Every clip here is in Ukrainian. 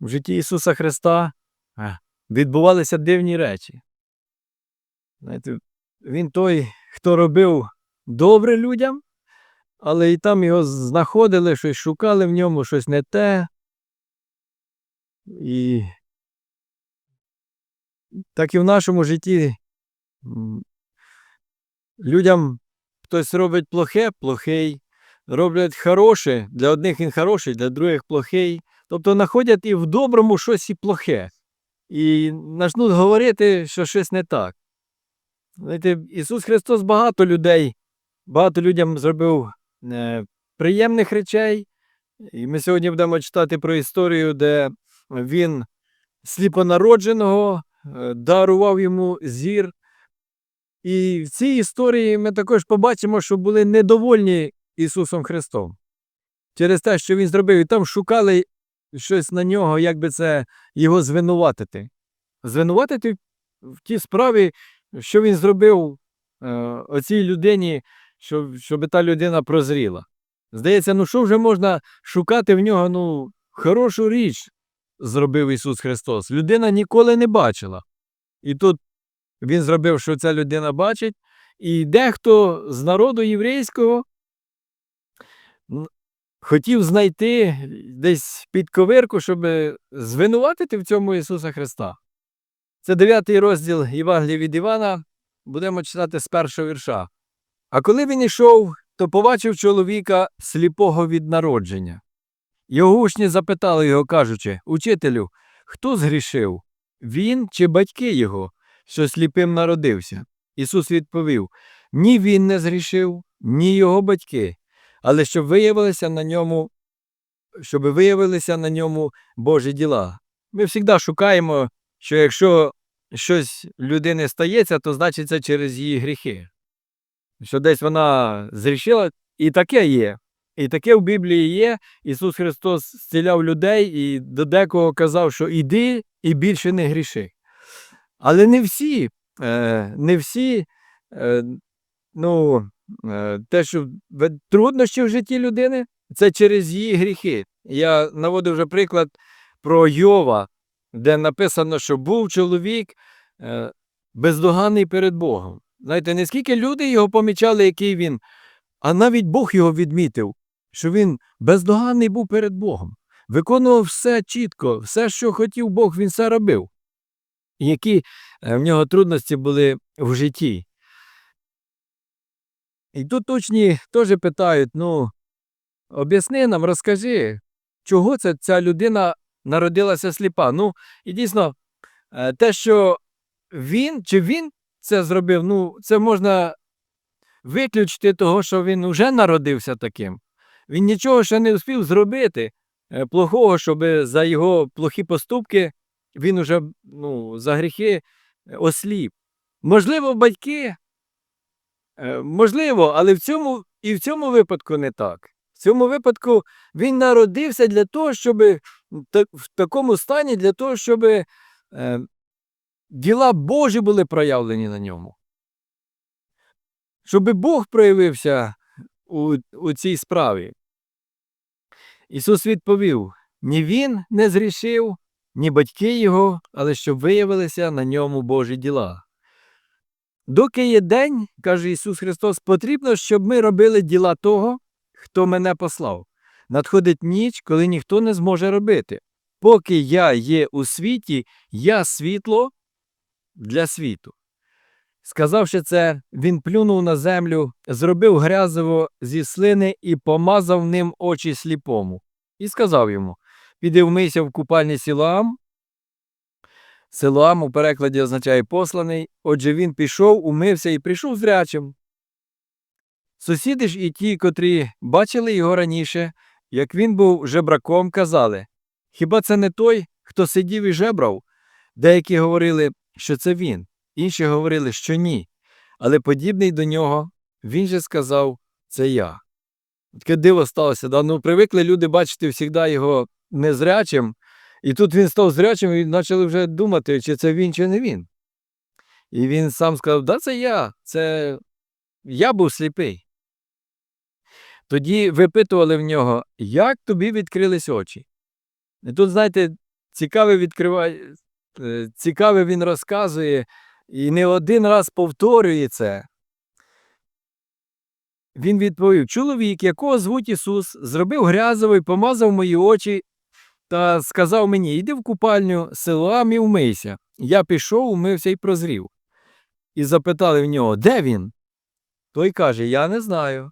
в житті Ісуса Христа е, відбувалися дивні речі. Знаєте, він той, хто робив добре людям, але і там його знаходили, щось шукали в ньому, щось не те. І так і в нашому житті людям хтось робить плохе, плохий, роблять хороше, для одних він хороший, для других плохий. Тобто знаходять і в доброму щось і плохе. І почнуть говорити, що щось не так. Знаєте, Ісус Христос багато людей, багато людям зробив е, приємних речей. І ми сьогодні будемо читати про історію, де він сліпонародженого е, дарував йому зір. І в цій історії ми також побачимо, що були недовольні Ісусом Христом. Через те, що Він зробив, і там шукали щось на нього, як би це його звинуватити. Звинуватити в тій справі, що він зробив е, оцій людині, щоб, щоб та людина прозріла. Здається, ну що вже можна шукати в нього, ну, хорошу річ зробив Ісус Христос. Людина ніколи не бачила. І тут він зробив, що ця людина бачить, і дехто з народу єврейського хотів знайти десь підковирку, щоб звинуватити в цьому Ісуса Христа. Це дев'ятий розділ Євангелія від Івана. Будемо читати з першого вірша. А коли він ішов, то побачив чоловіка сліпого від народження. Його учні запитали його, кажучи, Учителю, хто згрішив? Він чи батьки його, що сліпим народився? Ісус відповів: Ні він не згрішив, ні його батьки, але щоб виявилися на ньому, щоб виявилися на ньому Божі діла. Ми завжди шукаємо, що якщо щось людини стається, то значить це через її гріхи. Що десь вона зрішила, і таке є. І таке в Біблії є. Ісус Христос зціляв людей і до декого казав, що іди і більше не гріши. Але не всі, е, не всі, е, ну, те, що труднощі в житті людини, це через її гріхи. Я наводив вже приклад про Йова, де написано, що був чоловік е, бездоганний перед Богом. Знаєте, не скільки люди його помічали, який він, а навіть Бог його відмітив, що він бездоганний був перед Богом. Виконував все чітко, все, що хотів Бог, він все робив. Які е, в нього трудності були в житті. І тут учні теж питають: ну, об'ясни нам, розкажи, чого це ця людина народилася сліпа. Ну, і дійсно, е, те, що він чи він це зробив, ну, це можна виключити того, що він вже народився таким. Він нічого ще не встиг зробити е, плохого, щоб за його плохі поступки він уже ну, за гріхи е, осліп. Можливо, батьки, можливо, але в цьому, і в цьому випадку не так. В цьому випадку він народився для того, щоб в такому стані, для того, щоб е, діла Божі були проявлені на ньому. Щоб Бог проявився у, у цій справі. Ісус відповів: ні він не зрішив, ні батьки його, але щоб виявилися на ньому Божі діла. Доки є день, каже Ісус Христос, потрібно, щоб ми робили діла того, хто мене послав. Надходить ніч, коли ніхто не зможе робити. Поки я є у світі, я світло для світу. Сказавши це, він плюнув на землю, зробив грязиво зі слини і помазав ним очі сліпому. І сказав йому: Піди вмийся в купальні Сілоам. Силоам у перекладі означає посланий. Отже, він пішов, умився і прийшов зрячим. Сусіди ж і ті, котрі бачили його раніше, як він був жебраком, казали: Хіба це не той, хто сидів і жебрав? Деякі говорили, що це він, інші говорили, що ні. Але подібний до нього, він же сказав, це я. Таке диво сталося. Да? Ну, привикли люди бачити завжди його незрячим, і тут він став зрячим і почали вже думати, чи це він, чи не він. І він сам сказав: да, це я, це я був сліпий. Тоді випитували в нього, як тобі відкрились очі. І тут, знаєте, цікаве відкриває, е, цікаве він розказує і не один раз повторює це. Він відповів: чоловік, якого звуть Ісус, зробив грязовий, помазав мої очі та сказав мені: Йди в купальню Силоам і вмийся. Я пішов, умився і прозрів. І запитали в нього, де він? Той каже: Я не знаю.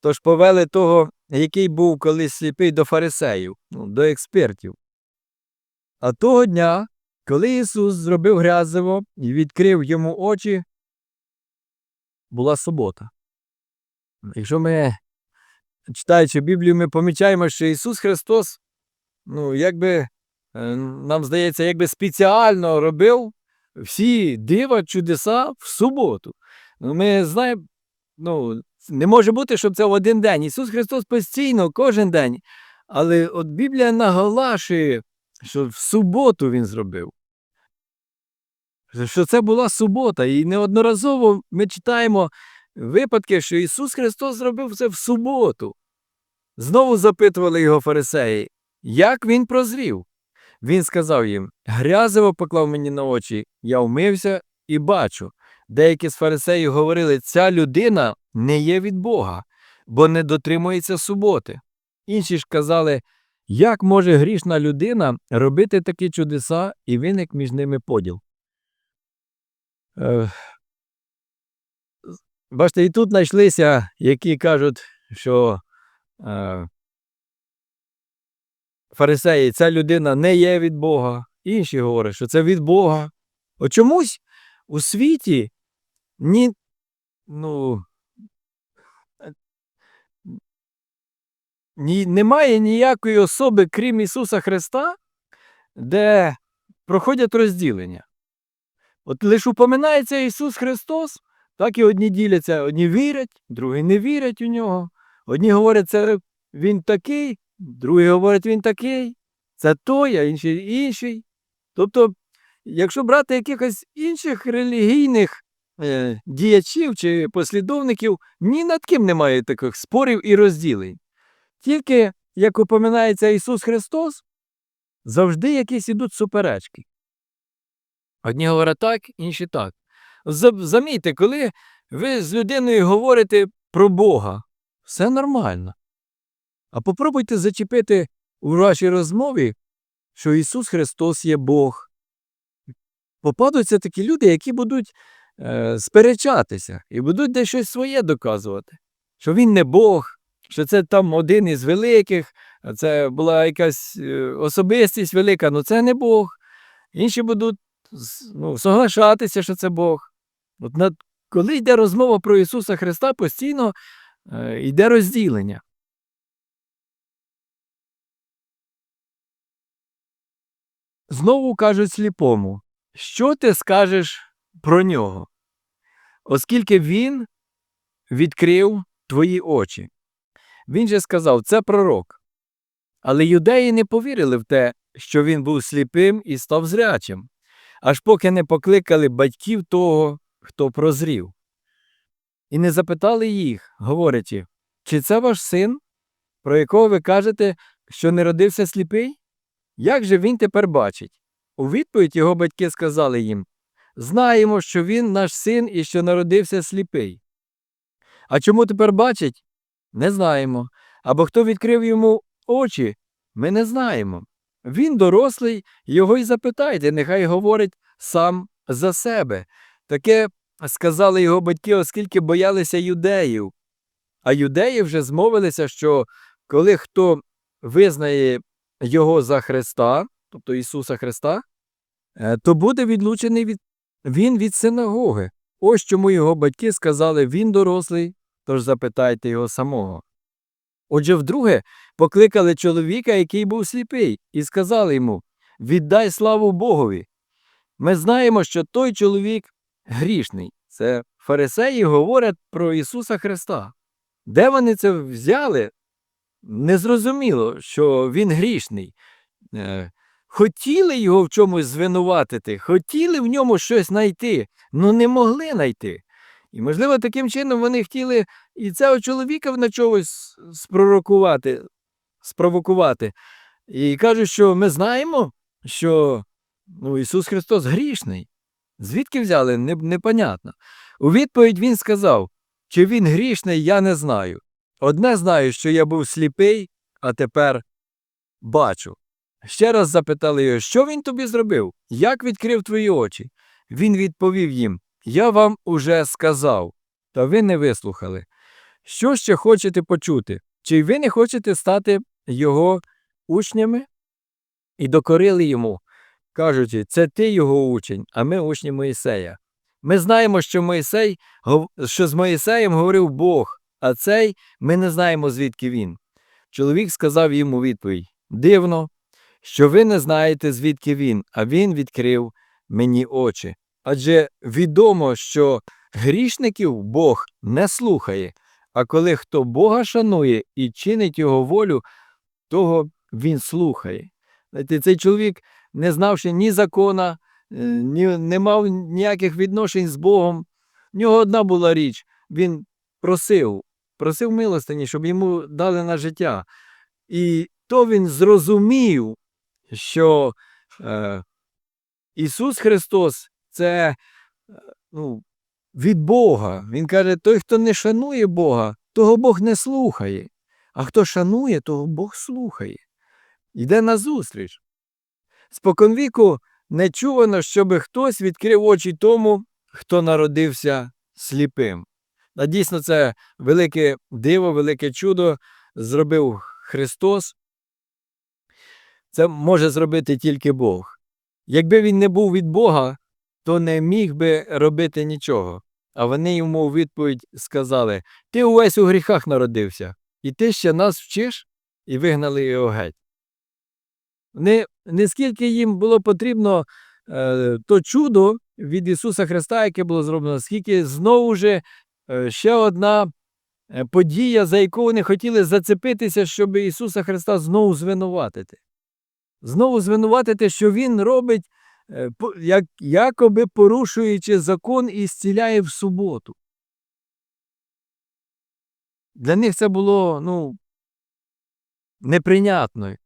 Тож повели того, який був колись сліпий до фарисеїв, ну, до експертів. А того дня, коли Ісус зробив грязиво і відкрив йому очі, була субота. Якщо ми, читаючи Біблію, ми помічаємо, що Ісус Христос, ну, якби, е, нам здається, якби спеціально робив всі дива, чудеса в суботу. Ну, ми знаємо, ну, не може бути, щоб це в один день. Ісус Христос постійно, кожен день. Але от Біблія наголошує, що в суботу Він зробив. Що це була субота. І неодноразово ми читаємо випадки, що Ісус Христос зробив це в суботу. Знову запитували його фарисеї, як він прозрів. Він сказав їм: Грязиво поклав мені на очі, я вмився і бачу. Деякі з фарисеїв говорили, ця людина не є від Бога, бо не дотримується суботи. Інші ж казали, як може грішна людина робити такі чудеса і виник між ними поділ. Бачите, і тут знайшлися, які кажуть, що е, фарисеї, ця людина не є від Бога. Інші говорять, що це від Бога. От чомусь у світі ні, ну, ні, немає ніякої особи, крім Ісуса Христа, де проходять розділення. От лише упоминається Ісус Христос, так і одні діляться, одні вірять, другі не вірять у нього. Одні говорять, це він такий, другі говорять, він такий, це той, а інший інший. Тобто, якщо брати якихось інших релігійних е, діячів чи послідовників, ні над ким немає таких спорів і розділень. Тільки, як упоминається Ісус Христос, завжди якісь ідуть суперечки. Одні говорять так, інші так. За- Замітьте, коли ви з людиною говорите про Бога, все нормально. А попробуйте зачепити у вашій розмові, що Ісус Христос є Бог. Попадуться такі люди, які будуть е, сперечатися і будуть десь щось своє доказувати, що Він не Бог, що це там один із великих, це була якась е, особистість велика, але це не Бог. Інші будуть ну, соглашатися, що це Бог. От над, коли йде розмова про Ісуса Христа, постійно е, йде розділення. Знову кажуть сліпому, що ти скажеш про нього, оскільки він відкрив твої очі. Він же сказав, це пророк. Але юдеї не повірили в те, що він був сліпим і став зрячим, аж поки не покликали батьків того, хто прозрів. І не запитали їх, говорячи, чи це ваш син, про якого ви кажете, що не родився сліпий? Як же він тепер бачить? У відповідь його батьки сказали їм Знаємо, що він наш син і що народився сліпий. А чому тепер бачить? Не знаємо. Або хто відкрив йому очі? Ми не знаємо. Він дорослий, його й запитайте, нехай говорить сам за себе. Таке сказали його батьки, оскільки боялися юдеїв. А юдеї вже змовилися, що коли хто визнає його за Христа, тобто Ісуса Христа, е, то буде відлучений від він від синагоги. Ось чому його батьки сказали він дорослий, тож запитайте його самого. Отже, вдруге покликали чоловіка, який був сліпий, і сказали йому Віддай славу Богові. Ми знаємо, що той чоловік грішний. Це фарисеї говорять про Ісуса Христа. Де вони це взяли? Незрозуміло, що він грішний. Е, Хотіли його в чомусь звинуватити, хотіли в ньому щось знайти, але не могли знайти. І, можливо, таким чином вони хотіли і цього чоловіка на чогось спророкувати, спровокувати. І кажуть, що ми знаємо, що ну, Ісус Христос грішний. Звідки взяли, непонятно. У відповідь він сказав, чи він грішний, я не знаю. Одне знаю, що я був сліпий, а тепер бачу. Ще раз запитали його, що він тобі зробив? Як відкрив твої очі? Він відповів їм: Я вам уже сказав, та ви не вислухали. Що ще хочете почути? Чи ви не хочете стати його учнями? І докорили йому, кажучи, це ти його учень, а ми учні Моїсея. Ми знаємо, що Моїсей, що з Моїсеєм говорив Бог, а цей ми не знаємо, звідки він. Чоловік сказав йому відповідь: Дивно, що ви не знаєте, звідки він, а він відкрив мені очі. Адже відомо, що грішників Бог не слухає, а коли хто Бога шанує і чинить його волю, того він слухає. Знаєте, цей чоловік, не знавши ні закона, е, ні, не мав ніяких відношень з Богом. В нього одна була річ. Він просив, просив милостині, щоб йому дали на життя. І то він зрозумів, що е, Ісус Христос це е, ну, від Бога. Він каже: той, хто не шанує Бога, того Бог не слухає. А хто шанує, того Бог слухає. Йде назустріч. Споконвіку не чувано, щоби хтось відкрив очі тому, хто народився сліпим. А дійсно, це велике диво, велике чудо зробив Христос. Це може зробити тільки Бог. Якби він не був від Бога, то не міг би робити нічого. А вони йому у відповідь сказали: Ти увесь у гріхах народився, і ти ще нас вчиш, і вигнали його геть. Не, не скільки їм було потрібно е, то чудо від Ісуса Христа, яке було зроблено, скільки знову ж ще одна е, подія, за яку вони хотіли зацепитися, щоб Ісуса Христа знову звинуватити. Знову звинуватити, що Він робить, е, як, якоби порушуючи закон і зціляє в суботу. Для них це було ну, неприйнятно.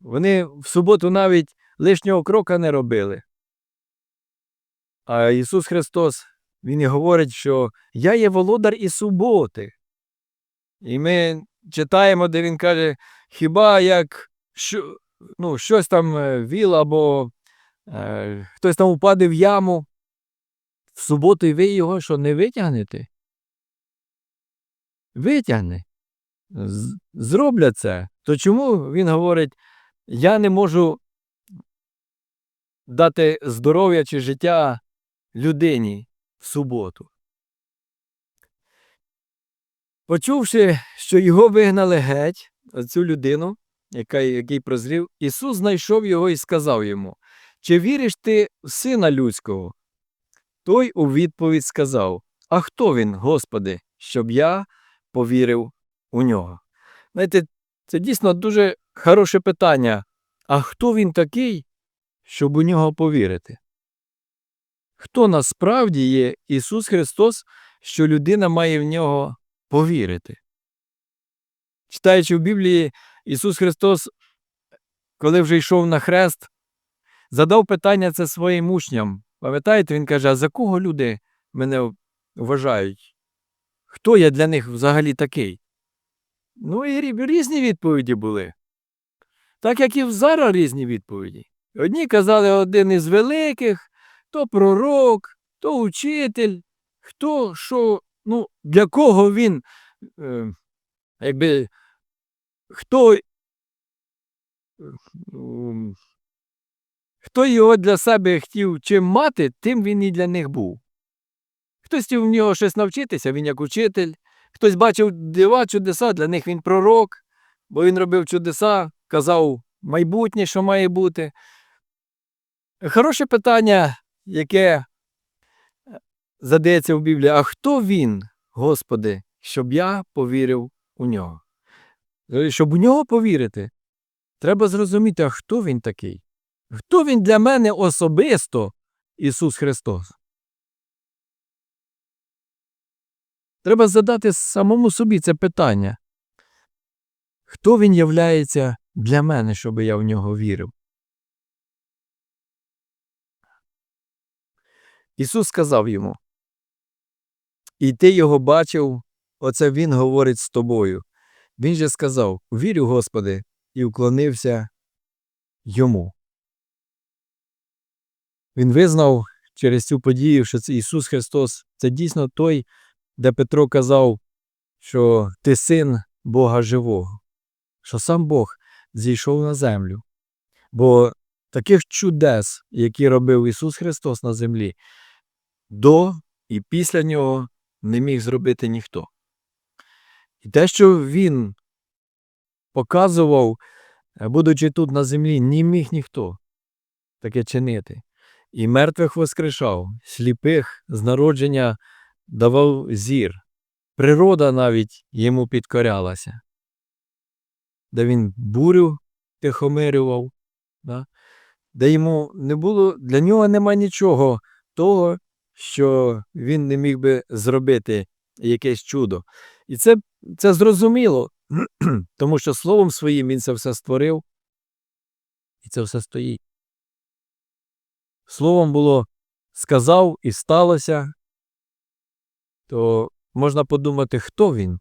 Вони в суботу навіть лишнього крока не робили. А Ісус Христос, Він і говорить, що я є володар і суботи. І ми читаємо, де Він каже, хіба як що, ну, щось там е, віл або е, хтось там упаде в яму, в суботу і ви його що не витягнете? Витягне. Зроблять це. То чому він говорить, я не можу дати здоров'я чи життя людині суботу. Почувши, що його вигнали геть, цю людину, яка, який прозрів, Ісус знайшов його і сказав йому: Чи віриш ти в сина людського? Той у відповідь сказав: А хто він, Господи, щоб я повірив у нього? Знаєте, це дійсно дуже хороше питання. А хто він такий, щоб у нього повірити? Хто насправді є Ісус Христос, що людина має в нього повірити? Читаючи в Біблії, Ісус Христос, коли вже йшов на хрест, задав питання це своїм учням. Пам'ятаєте, він каже: А за кого люди мене вважають? Хто я для них взагалі такий? Ну і різні відповіді були. Так як і зараз різні відповіді. Одні казали один із великих, то пророк, то учитель, хто що, ну, для кого він, е, якби, хто, е, хто його для себе хотів чим мати, тим він і для них був. Хтось хотів в нього щось навчитися, він як учитель, хтось бачив дива, чудеса, для них він пророк, бо він робив чудеса, казав майбутнє, що має бути. Хороше питання, яке е, задається в Біблії, а хто він, Господи, щоб я повірив у нього? Е, Щоб у нього повірити, треба зрозуміти, а хто він такий? Хто він для мене особисто, Ісус Христос? Треба задати самому собі це питання. Хто він являється для мене, щоб я в нього вірив? Ісус сказав йому, і ти його бачив, оце Він говорить з тобою. Він же сказав, вірю, Господи, і уклонився йому. Він визнав через цю подію, що це Ісус Христос це дійсно той, де Петро казав, що ти син Бога живого, що сам Бог зійшов на землю. Бо таких чудес, які робив Ісус Христос на землі, до і після нього не міг зробити ніхто. І те, що Він показував, е, будучи тут на землі, не міг ніхто таке чинити. І мертвих воскрешав, сліпих з народження давав зір. Природа навіть йому підкорялася, де він бурю тихомирював, да? де йому не було, для нього нема нічого того, що він не міг би зробити якесь чудо. І це, це зрозуміло, тому що словом своїм він це все створив, і це все стоїть. Словом було сказав і сталося, то можна подумати, хто він?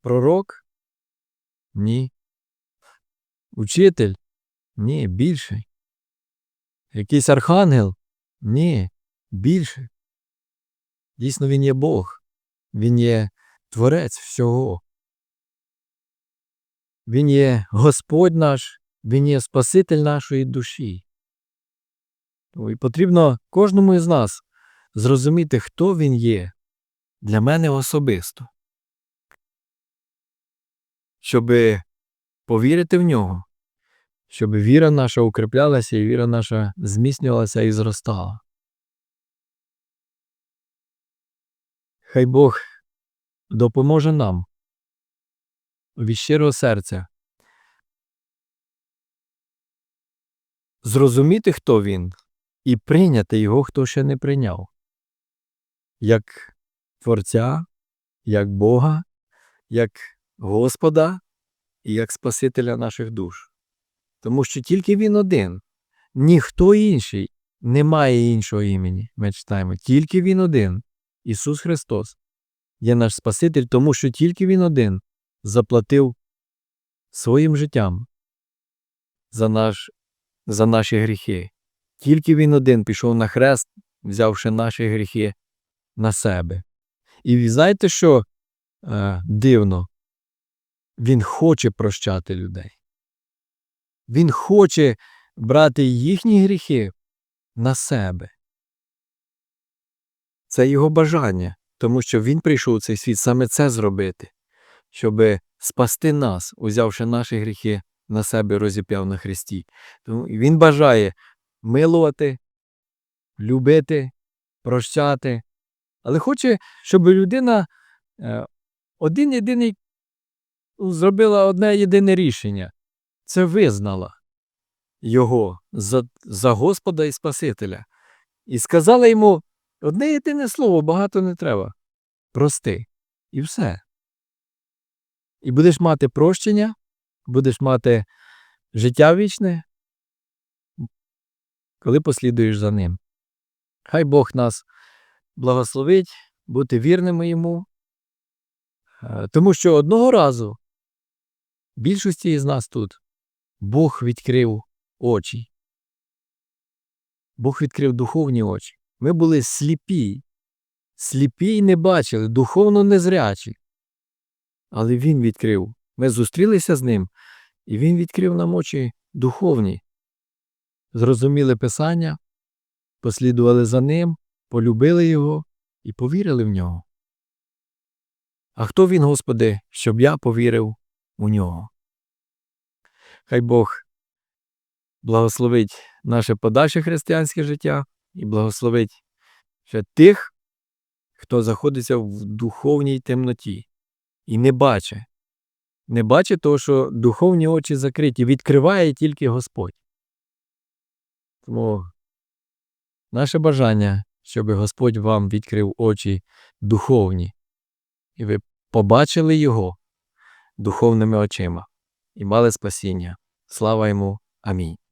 Пророк? Ні. Учитель? Ні, більший. Якийсь архангел? Ні, більше. Дійсно, він є Бог, він є Творець всього. Він є Господь наш, Він є Спаситель нашої душі. І потрібно кожному із нас зрозуміти, хто він є для мене особисто. Щоб повірити в нього, щоб віра наша укріплялася і віра наша зміцнювалася і зростала. Хай Бог допоможе нам. Від щирого серця. Зрозуміти, хто він, і прийняти його, хто ще не прийняв, як Творця, як Бога, як Господа і як Спасителя наших душ. Тому що тільки Він один, ніхто інший. Не має іншого імені. Ми читаємо, тільки Він один, Ісус Христос, є наш Спаситель, тому що тільки Він один заплатив своїм життям за, наш, за наші гріхи. Тільки Він один пішов на хрест, взявши наші гріхи на себе. І знаєте, що е, дивно? Він хоче прощати людей. Він хоче брати їхні гріхи на себе. Це його бажання, тому що він прийшов у цей світ саме це зробити, щоб спасти нас, узявши наші гріхи на себе розіп'яв на Христі. Тому він бажає милувати, любити, прощати, але хоче, щоб людина е, один єдиний зробила одне єдине рішення це визнала його за, за Господа і Спасителя. І сказала йому одне єдине слово, багато не треба. Прости. І все. І будеш мати прощення, будеш мати життя вічне, коли послідуєш за ним. Хай Бог нас благословить бути вірними йому, Е, тому що одного разу більшості із нас тут Бог відкрив очі. Бог відкрив духовні очі. Ми були сліпі, сліпі і не бачили, духовно незрячі. Але Він відкрив. Ми зустрілися з ним, і Він відкрив нам очі духовні. Зрозуміли Писання, послідували за ним, полюбили його і повірили в нього. А хто він, Господи, щоб я повірив у нього? Хай Бог благословить наше подальше християнське життя і благословить тих, хто знаходиться в духовній темноті і не бачить. Не бачить того, що духовні очі закриті, відкриває тільки Господь. Тому наше бажання, щоб Господь вам відкрив очі духовні, і ви побачили Його духовними очима і мали спасіння. Слава йому. Амінь.